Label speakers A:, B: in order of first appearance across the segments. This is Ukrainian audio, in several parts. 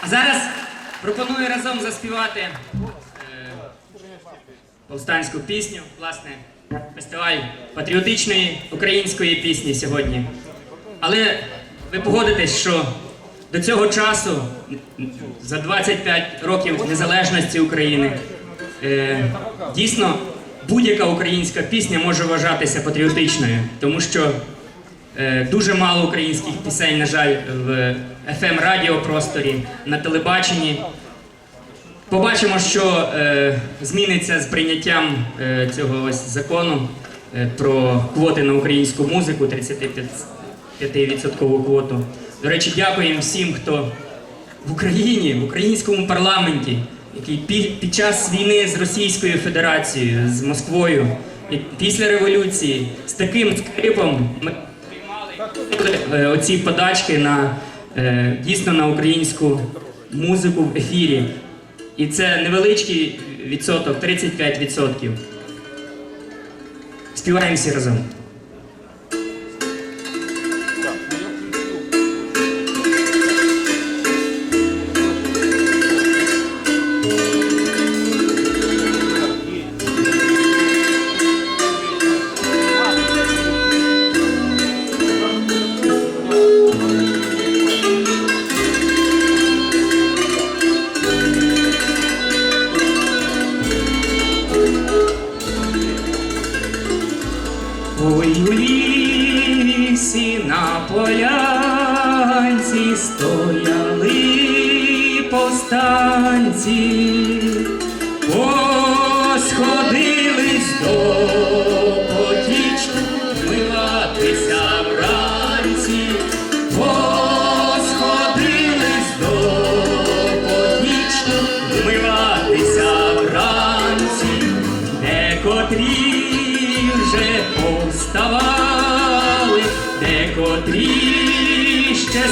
A: А зараз пропоную разом заспівати е, повстанську пісню, власне, фестиваль патріотичної української пісні сьогодні. Але ви погодитесь, що до цього часу, за 25 років незалежності України, е, дійсно будь-яка українська пісня може вважатися патріотичною, тому що Дуже мало українських пісень, на жаль, в fm радіопросторі на телебаченні. Побачимо, що е, зміниться з прийняттям е, цього ось закону е, про квоти на українську музику, 35% квоту. До речі, дякуємо всім, хто в Україні, в українському парламенті, який пі- під час війни з Російською Федерацією, з Москвою, після революції з таким скрипом е, оці подачки на е, дійсно на українську музику в ефірі. І це невеличкий відсоток, 35%. Співаємо всі разом. Ой, у лісі на полянці стояли повстанці, повставали, декотрі ще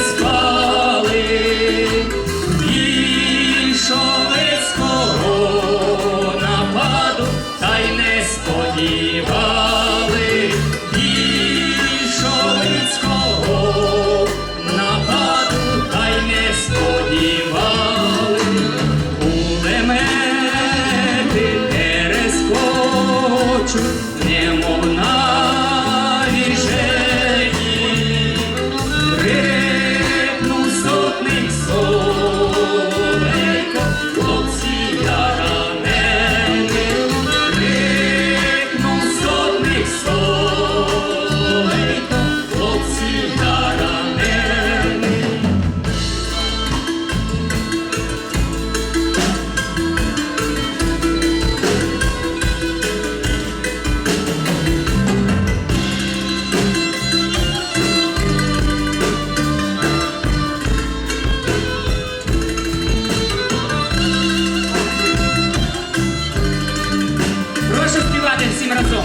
A: coração.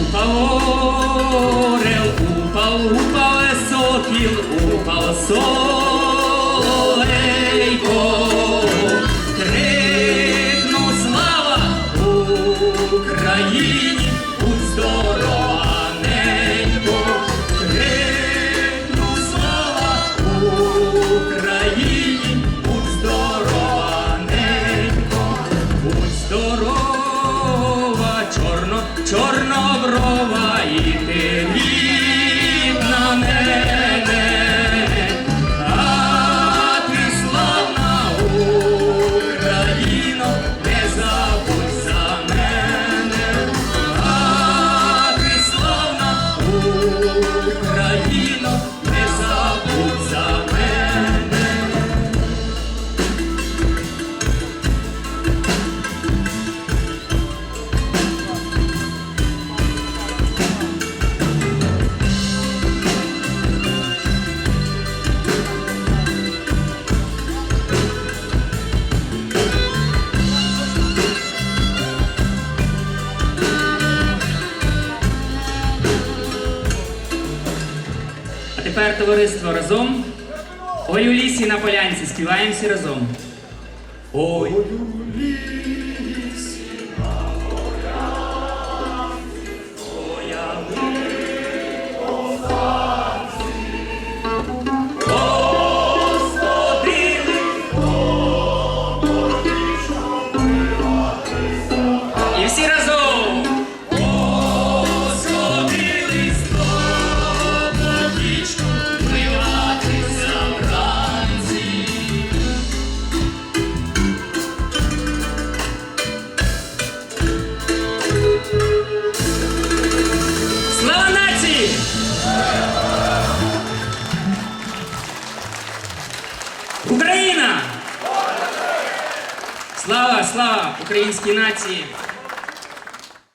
A: Upa, oh, oh, oh, é orel, upa, upa, é só aquilo, upa, só. тепер товариство разом. Ой у лісі на полянці співаємо всі разом. Ой у лісі. І всі разом! Слава українській нації!